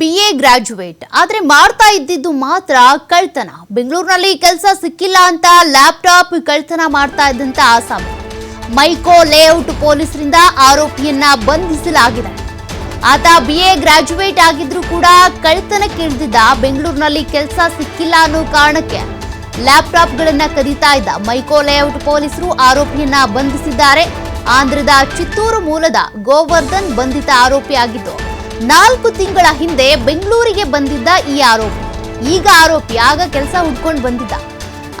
B A graduate ಆದ್ರೆ ಮಾಡ್ತಾ ಇದ್ದಿದ್ದು ಮಾತ್ರ ಕಳ್ತನ. ಬೆಂಗಳೂರಿನಲ್ಲಿ ಕೆಲಸ ಸಿಕ್ಕಿಲ್ಲ ಅಂತ ಲ್ಯಾಪ್ಟಾಪ್ ಕಳ್ತನ ಮಾಡ್ತಾ ಇದ್ದಂತ ಆಸಾಮಿ ಮೈಕೋ ಲೇಔಟ್ ಪೊಲೀಸರಿಂದ ಆರೋಪಿಯನ್ನ ಬಂಧಿಸಲಾಗಿದೆ. ಆತ ಬಿ ಎ ಗ್ರಾಜ್ಯುಯೇಟ್ ಆಗಿದ್ರು ಕೂಡ ಕಳ್ತನ ಇಳಿದಿದ್ದ ಬೆಂಗಳೂರಿನಲ್ಲಿ ಕೆಲಸ ಸಿಕ್ಕಿಲ್ಲ ಅನ್ನೋ ಕಾರಣಕ್ಕೆ ಲ್ಯಾಪ್ಟಾಪ್ಗಳನ್ನ ಕದೀತಾ ಇದ್ದ ಮೈಕೋ ಲೇಔಟ್ ಪೊಲೀಸರು ಆರೋಪಿಯನ್ನ ಬಂಧಿಸಿದ್ದಾರೆ. ಆಂಧ್ರದ ಚಿತ್ತೂರು ಮೂಲದ ಗೋವರ್ಧನ್ ಬಂಧಿತ ಆರೋಪಿಯಾಗಿದ್ದು ನಾಲ್ಕು ತಿಂಗಳ ಹಿಂದೆ ಬೆಂಗಳೂರಿಗೆ ಬಂದಿದ್ದ ಈ ಆರೋಪಿ. ಈಗ ಆರೋಪಿ ಆಗ ಕೆಲಸ ಹುಡ್ಕೊಂಡು ಬಂದಿದ್ದ.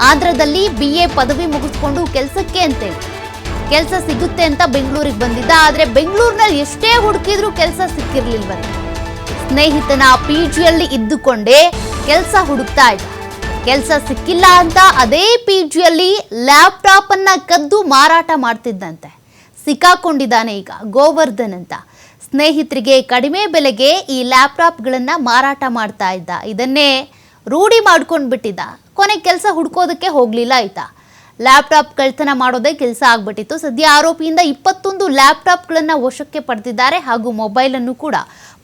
ಆಂಧ್ರದಲ್ಲಿ ಬಿ ಎ ಪದವಿ ಮುಗಿಸ್ಕೊಂಡು ಕೆಲಸಕ್ಕೆ ಅಂತೇಳಿ ಕೆಲಸ ಸಿಗುತ್ತೆ ಅಂತ ಬೆಂಗಳೂರಿಗೆ ಬಂದಿದ್ದ, ಆದರೆ ಬೆಂಗಳೂರಿನಲ್ಲಿ ಎಷ್ಟೇ ಹುಡುಕಿದ್ರೂ ಕೆಲಸ ಸಿಕ್ಕಿರ್ಲಿಲ್ವಂತೆ ಸ್ನೇಹಿತನ ಪಿ ಜಿಯಲ್ಲಿ ಇದ್ದುಕೊಂಡೇ ಕೆಲಸ ಹುಡುಕ್ತಾ ಇದ್ದ. ಕೆಲಸ ಸಿಕ್ಕಿಲ್ಲ ಅಂತ ಅದೇ ಪಿ ಜಿಯಲ್ಲಿ ಲ್ಯಾಪ್ಟಾಪ್ ಅನ್ನ ಕದ್ದು ಮಾರಾಟ ಮಾಡ್ತಿದ್ದಂತೆ. ಸಿಕ್ಕಾಕೊಂಡಿದ್ದಾನೆ ಈಗ ಗೋವರ್ಧನ್ ಅಂತ. ಸ್ನೇಹಿತರಿಗೆ ಕಡಿಮೆ ಬೆಲೆಗೆ ಈ ಲ್ಯಾಪ್ಟಾಪ್ಗಳನ್ನು ಮಾರಾಟ ಮಾಡ್ತಾ ಇದ್ದ. ಇದನ್ನೇ ರೂಢಿ ಮಾಡ್ಕೊಂಡು ಬಿಟ್ಟಿದ್ದ. ಕೊನೆ ಕೆಲಸ ಹುಡ್ಕೋದಕ್ಕೆ ಹೋಗಲಿಲ್ಲ ಆಯ್ತಾ ಲ್ಯಾಪ್ಟಾಪ್ ಕಳ್ತನ ಮಾಡೋದೇ ಕೆಲಸ ಆಗ್ಬಿಟ್ಟಿತ್ತು. ಸದ್ಯ ಆರೋಪಿಯಿಂದ ಇಪ್ಪತ್ತೊಂದು ಲ್ಯಾಪ್ಟಾಪ್ಗಳನ್ನು ವಶಕ್ಕೆ ಪಡೆದಿದ್ದಾರೆ ಹಾಗೂ ಮೊಬೈಲನ್ನು ಕೂಡ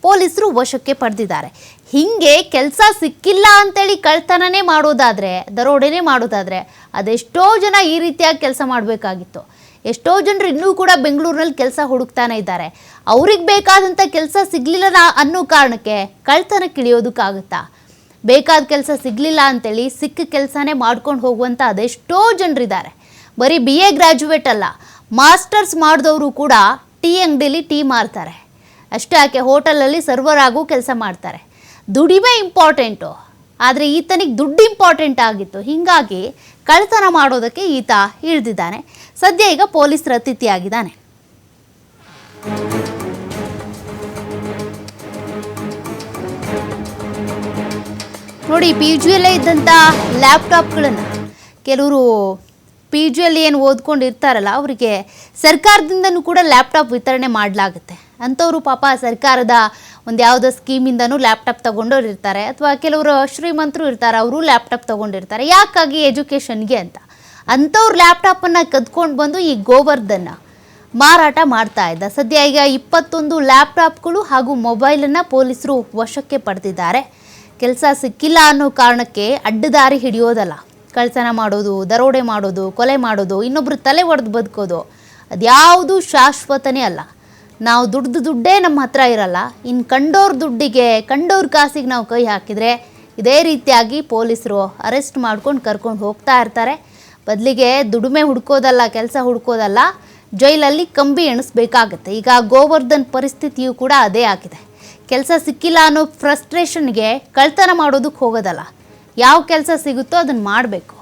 ಪೊಲೀಸರು ವಶಕ್ಕೆ ಪಡೆದಿದ್ದಾರೆ. ಹೀಗೆ ಕೆಲಸ ಸಿಕ್ಕಿಲ್ಲ ಅಂತೇಳಿ ಕಳ್ತನನೇ ಮಾಡೋದಾದರೆ, ದರೋಡೆನೇ ಮಾಡೋದಾದರೆ ಅದೆಷ್ಟೋ ಜನ ಈ ರೀತಿಯಾಗಿ ಕೆಲಸ ಮಾಡಬೇಕಾಗಿತ್ತು. ಎಷ್ಟೋ ಜನರು ಇನ್ನೂ ಕೂಡ ಬೆಂಗಳೂರಿನಲ್ಲಿ ಕೆಲಸ ಹುಡುಕ್ತಾನೆ ಇದ್ದಾರೆ. ಅವ್ರಿಗೆ ಬೇಕಾದಂಥ ಕೆಲಸ ಸಿಗಲಿಲ್ಲ ಅನ್ನೋ ಕಾರಣಕ್ಕೆ ಕಳ್ತನಕ್ಕೆ ಕಿಳಿಯೋದಕ್ಕಾಗುತ್ತಾ? ಬೇಕಾದ ಕೆಲಸ ಸಿಗಲಿಲ್ಲ ಅಂತೇಳಿ ಸಿಕ್ಕ ಕೆಲಸನೇ ಮಾಡ್ಕೊಂಡು ಹೋಗುವಂಥ ಅದೆಷ್ಟೋ ಜನರಿದ್ದಾರೆ. ಬರೀ ಬಿ ಎ ಗ್ರ್ಯಾಜುಯೇಟ್ ಅಲ್ಲ ಮಾಸ್ಟರ್ಸ್ ಮಾಡಿದವರು ಕೂಡ ಟೀ ಅಂಗಡಿಲಿ ಟೀ ಮಾರ್ತಾರೆ. ಅಷ್ಟೇ ಆಕೆ ಹೋಟೆಲಲ್ಲಿ ಸರ್ವರ್ ಆಗು ಕೆಲಸ ಮಾಡ್ತಾರೆ. ದುಡಿಮೆ ಇಂಪಾರ್ಟೆಂಟು ಆದರೆ ಈತನಿಗೆ ದುಡ್ಡು ಇಂಪಾರ್ಟೆಂಟ್ ಆಗಿತ್ತು. ಹೀಗಾಗಿ ಕಳ್ತನ ಮಾಡೋದಕ್ಕೆ ಈತ ಇಳಿದಿದ್ದಾನೆ. ಸದ್ಯ ಈಗ ಪೊಲೀಸರ ಅತಿಥಿಯಾಗಿದ್ದಾನೆ ನೋಡಿ ಪಿ ಜಿಯಲ್ಲೇ ಇದ್ದಂಥ ಲ್ಯಾಪ್ಟಾಪ್ಗಳನ್ನು ಕೆಲವರು ಪಿ ಜಿಯಲ್ಲಿ ಏನು ಓದ್ಕೊಂಡು ಇರ್ತಾರಲ್ಲ ಅವರಿಗೆ ಸರ್ಕಾರದಿಂದನೂ ಕೂಡ ಲ್ಯಾಪ್ಟಾಪ್ ವಿತರಣೆ ಮಾಡಲಾಗುತ್ತೆ. ಅಂಥವರು ಪಾಪ ಸರ್ಕಾರದ ಒಂದು ಯಾವುದೋ ಸ್ಕೀಮಿಂದನೂ ಲ್ಯಾಪ್ಟಾಪ್ ತೊಗೊಂಡವ್ರು ಇರ್ತಾರೆ ಅಥವಾ ಕೆಲವರು ಶ್ರೀಮಂತರು ಇರ್ತಾರೆ, ಅವರು ಲ್ಯಾಪ್ಟಾಪ್ ತೊಗೊಂಡಿರ್ತಾರೆ. ಯಾಕಾಗಿ ಎಜುಕೇಷನ್ಗೆ ಅಂತ? ಅಂಥವ್ರು ಲ್ಯಾಪ್ಟಾಪನ್ನು ಕದ್ಕೊಂಡು ಬಂದು ಈ ಗೋವರ್ಧನ್ನ ಮಾರಾಟ ಮಾಡ್ತಾ ಇದ್ದ. ಸದ್ಯ ಈಗ ಇಪ್ಪತ್ತೊಂದು ಲ್ಯಾಪ್ಟಾಪ್ಗಳು ಹಾಗೂ ಮೊಬೈಲನ್ನು ಪೊಲೀಸರು ವಶಕ್ಕೆ ಪಡೆದಿದ್ದಾರೆ. ಕೆಲಸ ಸಿಕ್ಕಿಲ್ಲ ಅನ್ನೋ ಕಾರಣಕ್ಕೆ ಅಡ್ಡದಾರಿ ಹಿಡಿಯೋದಲ್ಲ. ಕಳ್ತನ ಮಾಡೋದು, ದರೋಡೆ ಮಾಡೋದು, ಕೊಲೆ ಮಾಡೋದು ಇನ್ನೊಬ್ಬರು ತಲೆ ಒಡೆದು ಬದುಕೋದು, ಅದ್ಯಾವುದು ಶಾಶ್ವತನೇ ಅಲ್ಲ. ನಾವು ದುಡ್ದು ದುಡ್ಡೇ ನಮ್ಮ ಹತ್ರ ಇರಲ್ಲ. ಇನ್ನು ಕಂಡೋರ್ ದುಡ್ಡಿಗೆ, ಕಂಡೋರ್ ಕಾಸಿಗೆ ನಾವು ಕೈ ಹಾಕಿದರೆ ಇದೇ ರೀತಿಯಾಗಿ ಪೊಲೀಸರು ಅರೆಸ್ಟ್ ಮಾಡ್ಕೊಂಡು ಕರ್ಕೊಂಡು ಹೋಗ್ತಾ ಇರ್ತಾರೆ. ಬದಲಿಗೆ ದುಡಿಮೆ ಹುಡ್ಕೋದಲ್ಲ, ಕೆಲಸ ಹುಡ್ಕೋದಲ್ಲ, ಜೈಲಲ್ಲಿ ಕಂಬಿ ಎಣಿಸ್ಬೇಕಾಗತ್ತೆ. ಈಗ ಗೋವರ್ಧನ್ ಪರಿಸ್ಥಿತಿಯೂ ಕೂಡ ಅದೇ ಆಗಿದೆ. ಕೆಲಸ ಸಿಕ್ಕಿಲ್ಲ ಅನ್ನೋ ಫ್ರಸ್ಟ್ರೇಷನ್ಗೆ ಕಳ್ತನ ಮಾಡೋದಕ್ಕೆ ಹೋಗೋದಲ್ಲ. ಯಾವ ಕೆಲಸ ಸಿಗುತ್ತೋ ಅದನ್ನು ಮಾಡಬೇಕು.